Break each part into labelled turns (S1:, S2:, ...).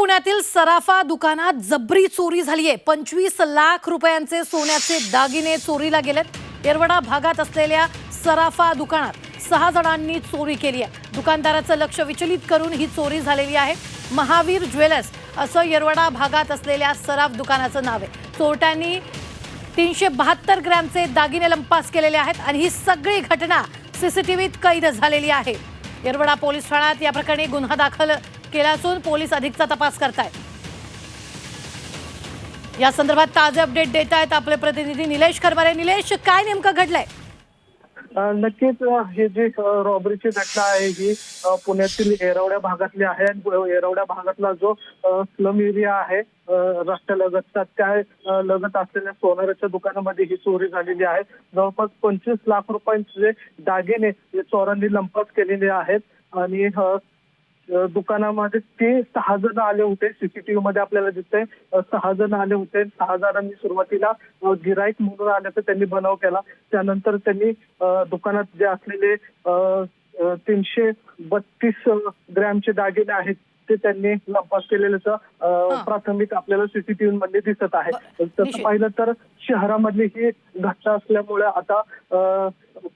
S1: पुण्यातील सराफा दुकानात जबरी चोरी झाली आहे. पंचवीस लाख रुपयांचे सोन्याचे दागिने चोरीला गेलेत. येरवडा भागात असलेल्या सराफा दुकानात सहा जणांनी चोरी केली आहे. दुकानदाराचं लक्ष विचलित करून ही चोरी झालेली आहे. महावीर ज्वेलर्स असं येरवडा भागात असलेल्या सराफ दुकानाचं नाव आहे. चोरट्यांनी तीनशे बहात्तर ग्रॅमचे दागिने लंपास केलेले आहेत आणि ही सगळी घटना सीसीटीव्हीत कैद झालेली आहे. येरवडा पोलीस ठाण्यात या प्रकरणी गुन्हा दाखल केला असून पोलीस अधिकचा तपास करतायत. या संदर्भात ताजे अपडेट देत आहेत आपले प्रतिनिधी निलेश खरमारे निलेश काय नेमकं घडलंय?
S2: नक्कीच हे ही जी रॉबरीची घटना आहे ही पुण्यातील येरवड्या भागातली आहे आणि येरवड्या भागातला जो स्लम एरिया आहे रस्त्यालगतचा त्या लगत असलेल्या सोनाराच्या दुकानामध्ये ही चोरी झालेली आहे. जवळपास पंचवीस लाख रुपयांचे दागिने चोरांनी लंपास केलेले आहेत आणि दुकानामध्ये ते सहा जण आले होते. सीसीटीव्ही मध्ये आपल्याला दिसतंय. सहा जण आले होते. सहा जणांनी सुरुवातीला गिराईक म्हणून आल्याचा त्यांनी बनाव केला. त्यानंतर त्यांनी दुकानात जे असलेले तीनशे बत्तीस ग्रॅमचे दागिने आहेत ते त्यांनी लंपास केलेल्याचं
S1: हा.
S2: प्राथमिक आपल्याला सीसीटीव्ही मध्ये दिसत आहे. तसं. पाहिलं तर शहरामधली ही घटना असल्यामुळे आता अ,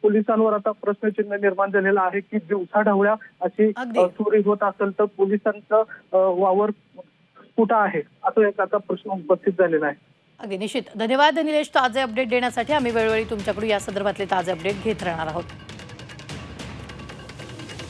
S2: पोलिसांवर आता प्रश्नचिन्ह निर्माण झालेलं आहे की दिवसा ढवळ्या अशी चोरी होत असेल तर पोलिसांचं वावर कुठं आहे? असा एक आता प्रश्न उपस्थित झालेला आहे.
S1: अगदी निश्चित. धन्यवाद निलेश. ताजे अपडेट देण्यासाठी आम्ही वेळोवेळी तुमच्याकडून या संदर्भातले ताजे अपडेट घेत राहणार आहोत.